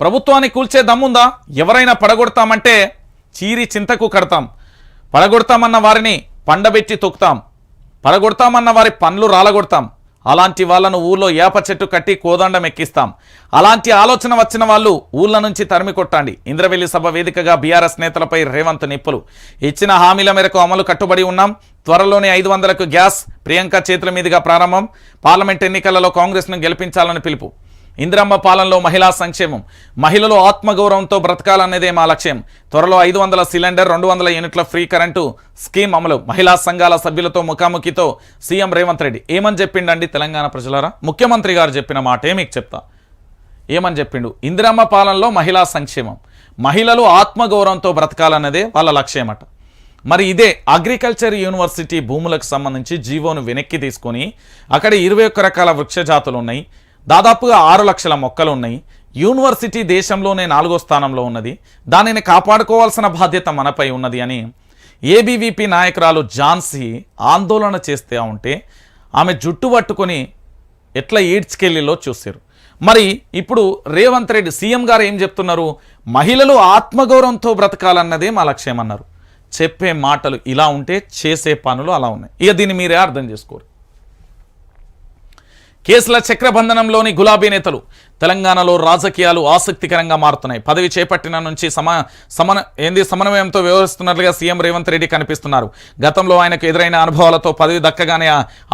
ప్రభుత్వాన్ని కూల్చే దమ్ముందా? ఎవరైనా పడగొడతామంటే చీరి చింతకు కడతాం. పడగొడతామన్న వారిని పండబెట్టి తొక్కుతాం. పడగొడతామన్న వారి పండ్లు రాలగొడతాం. అలాంటి వాళ్ళను ఊళ్ళో ఏప చెట్టు కట్టి కోదండం ఎక్కిస్తాం. అలాంటి ఆలోచన వచ్చిన వాళ్ళు ఊళ్ళ నుంచి తరిమి కొట్టండి. ఇంద్రవెల్లి సభ వేదికగా బీఆర్ఎస్ నేతలపై రేవంత్ నిప్పులు. ఇచ్చిన హామీల మేరకు అమలు కట్టుబడి ఉన్నాం. త్వరలోనే ఐదు వందలకు గ్యాస్ ప్రియాంక చేతుల మీదుగా ప్రారంభం. పార్లమెంట్ ఎన్నికలలో కాంగ్రెస్ను గెలిపించాలని పిలుపు. ఇందిరమ్మ పాలనలో మహిళా సంక్షేమం. మహిళలు ఆత్మగౌరవంతో బ్రతకాలన్నదే మా లక్ష్యం. త్వరలో ఐదు వందల సిలిండర్ రెండు వందల యూనిట్ల ఫ్రీ కరెంటు స్కీమ్ అమలు. మహిళా సంఘాల సభ్యులతో ముఖాముఖితో సీఎం రేవంత్ రెడ్డి. ఏమని చెప్పిండండి తెలంగాణ ప్రజలారా? ముఖ్యమంత్రి గారు చెప్పిన మాటే మీకు చెప్తా. ఏమని చెప్పిండు? ఇందిరమ్మ పాలనలో మహిళా సంక్షేమం. మహిళలు ఆత్మగౌరవంతో బ్రతకాలన్నదే వాళ్ళ లక్ష్యమట. మరి ఇదే అగ్రికల్చర్ యూనివర్సిటీ భూములకు సంబంధించి జీవోను వెనక్కి తీసుకొని అక్కడ ఇరవై ఒక్క రకాల వృక్ష జాతులు ఉన్నాయి. దాదాపుగా ఆరు లక్షల మొక్కలు ఉన్నాయి. యూనివర్సిటీ దేశంలోనే నాలుగో స్థానంలో ఉన్నది. దానిని కాపాడుకోవాల్సిన బాధ్యత మనపై ఉన్నది అని ఏబీవీపీ నాయకురాలు జాన్సీ ఆందోళన చేస్తే ఉంటే ఆమె జుట్టు పట్టుకొని ఎట్లా ఈడ్చుకెళ్ళిలో చూశారు. మరి ఇప్పుడు రేవంత్ రెడ్డి సీఎం గారు ఏం చెప్తున్నారు? మహిళలు ఆత్మగౌరవంతో బ్రతకాలన్నదే మా లక్ష్యం అన్నారు చెప్పే మాటలు ఇలా ఉంటే చేసే పనులు అలా ఉన్నాయి. ఇక దీన్ని మీరే అర్థం చేసుకోరు. కేసుల చక్రబంధనంలోని గులాబీ నేతలు తెలంగాణలో రాజకీయాలు ఆసక్తికరంగా మారుతున్నాయి. పదవి చేపట్టిన నుంచి సమ సమన ఏంది సమన్వయంతో వ్యవహరిస్తున్నట్లుగా సీఎం రేవంత్ రెడ్డి కనిపిస్తున్నారు. గతంలో ఆయనకు ఎదురైన అనుభవాలతో పదవి దక్కగానే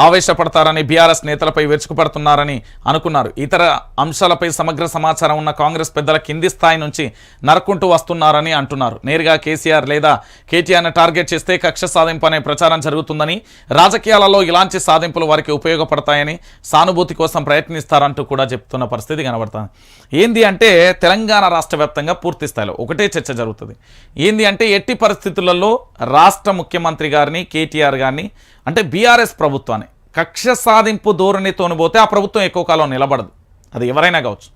ఆవేశపడతారని బీఆర్ఎస్ నేతలపై విరుచుకుపడుతున్నారని అనుకున్నారు. ఇతర అంశాలపై సమగ్ర సమాచారం ఉన్న కాంగ్రెస్ పెద్దల కింది స్థాయి నుంచి నరుకుంటూ వస్తున్నారని అంటున్నారు. నేరుగా కేసీఆర్ లేదా కేటీఆర్ను టార్గెట్ చేస్తే కక్ష సాధింపు అనే ప్రచారం జరుగుతుందని రాజకీయాలలో ఇలాంటి సాధింపులు వారికి ఉపయోగపడతాయని సానుభూతి కోసం ప్రయత్నిస్తారంటూ కూడా చెప్తున్న పరిస్థితి కనబడుతుంది. ఏంది అంటే తెలంగాణ రాష్ట్ర వ్యాప్తంగా పూర్తి స్థాయిలో ఒకటే చర్చ జరుగుతుంది. ఏంది అంటే ఎట్టి పరిస్థితులలో రాష్ట్ర ముఖ్యమంత్రి గారిని కేటీఆర్ గారిని అంటే బీఆర్ఎస్ ప్రభుత్వాన్ని కక్ష సాధింపు ధోరణితోని పోతే ఆ ప్రభుత్వం ఎక్కువ కాలం నిలబడదు. అది ఎవరైనా కావచ్చు.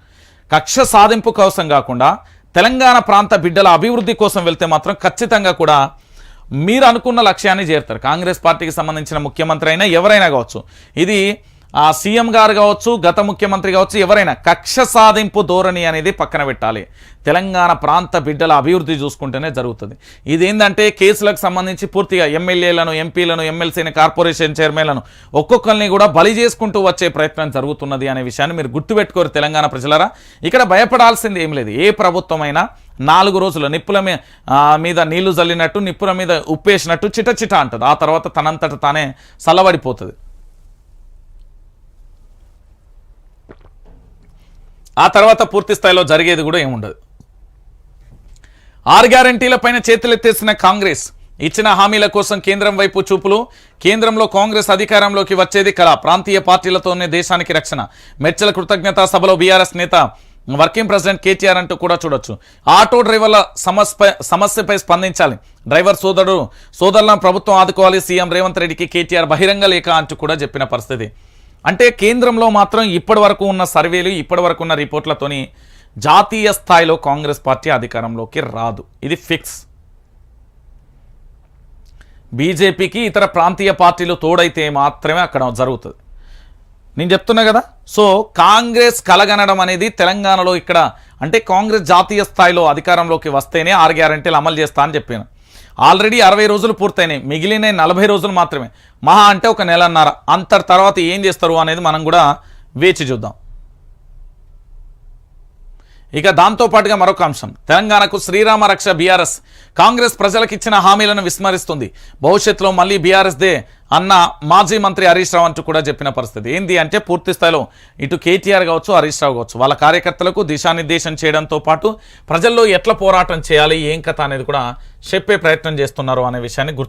కక్ష సాధింపు కోసం కాకుండా తెలంగాణ ప్రాంత బిడ్డల అభివృద్ధి కోసం వెళ్తే మాత్రం ఖచ్చితంగా కూడా మీరు అనుకున్న లక్ష్యాన్ని చేరుతారు. కాంగ్రెస్ పార్టీకి సంబంధించిన ముఖ్యమంత్రి అయినా ఎవరైనా కావచ్చు. ఇది ఆ సీఎం గారు కావచ్చు గత ముఖ్యమంత్రి కావచ్చు ఎవరైనా కక్ష సాధింపు ధోరణి అనేది పక్కన పెట్టాలి. తెలంగాణ ప్రాంత బిడ్డల అభివృద్ధి చూసుకుంటేనే జరుగుతుంది. ఇదేంటంటే కేసులకు సంబంధించి పూర్తిగా ఎమ్మెల్యేలను ఎంపీలను ఎమ్మెల్సీని కార్పొరేషన్ చైర్మన్లను ఒక్కొక్కరిని కూడా బలి చేసుకుంటూ వచ్చే ప్రయత్నం జరుగుతున్నది అనే విషయాన్ని మీరు గుర్తుపెట్టుకోరు తెలంగాణ ప్రజలరా. ఇక్కడ భయపడాల్సింది ఏం లేదు. ఏ ప్రభుత్వమైనా నాలుగు రోజులు నిప్పుల మీద నీళ్ళు జల్లినట్టు నిప్పుల మీద ఉప్పేసినట్టు చిట చిట అంటుంది. ఆ తర్వాత తనంతట తానే చల్లబడిపోతుంది ఆ తర్వాత పూర్తి స్థాయిలో జరిగేది కూడా ఏముండదు. ఆరు గ్యారంటీలపైన చేతులెత్తేసిన కాంగ్రెస్ ఇచ్చిన హామీల కోసం కేంద్రం వైపు చూపులు కేంద్రంలో కాంగ్రెస్ అధికారంలోకి వచ్చేది కళ ప్రాంతీయ పార్టీలతోనే దేశానికి రక్షణ. మెచ్చల కృతజ్ఞతా సభలో బీఆర్ఎస్ నేత వర్కింగ్ ప్రెసిడెంట్ కేటీఆర్ అంటూ కూడా చూడొచ్చు. ఆటో డ్రైవర్ల సమస్య సమస్యపై స్పందించాలి. డ్రైవర్ సోదరుడు సోదరులను ప్రభుత్వం ఆదుకోవాలి సీఎం రేవంత్ రెడ్డికి కేటీఆర్ బహిరంగ లేఖ అంటూ కూడా చెప్పిన పరిస్థితి. అంటే కేంద్రంలో మాత్రం ఇప్పటి వరకు ఉన్న సర్వేలు ఇప్పటి వరకు ఉన్న రిపోర్ట్లతోని జాతీయ స్థాయిలో కాంగ్రెస్ పార్టీ అధికారంలోకి రాదు. ఇది ఫిక్స్. బీజేపీకి ఇతర ప్రాంతీయ పార్టీలు తోడైతే మాత్రమే అక్కడ జరుగుతుంది. నేను చెప్తున్నా కదా? సో కాంగ్రెస్ కలగనడం అనేది తెలంగాణలో ఇక్కడ అంటే కాంగ్రెస్ జాతీయ స్థాయిలో అధికారంలోకి వస్తేనే ఆరు గ్యారంటీలు అమలు చేస్తా అని చెప్పాను. ఆల్రెడీ అరవై రోజులు పూర్తయినాయి. మిగిలిన నలభై రోజులు మాత్రమే. మహా అంటే ఒక నెలన్నర. అంతటి తర్వాత ఏం చేస్తారు అనేది మనం కూడా వేచి చూద్దాం. ఇక దాంతో పాటుగా మరొక అంశం. తెలంగాణకు శ్రీరామ రక్ష బీఆర్ఎస్. కాంగ్రెస్ ప్రజలకు ఇచ్చిన హామీలను విస్మరిస్తుంది. భవిష్యత్తులో మళ్ళీ బీఆర్ఎస్దే అన్న మాజీ మంత్రి హరీష్ రావు అంటూ కూడా చెప్పిన పరిస్థితి. ఏంది అంటే పూర్తి స్థాయిలో ఇటు కేటీఆర్ కావచ్చు హరీష్ రావు కావచ్చు వాళ్ళ కార్యకర్తలకు దిశానిర్దేశం చేయడంతో పాటు ప్రజల్లో ఎట్లా పోరాటం చేయాలి ఏం కథ అనేది కూడా చెప్పే ప్రయత్నం చేస్తున్నారు అనే విషయాన్ని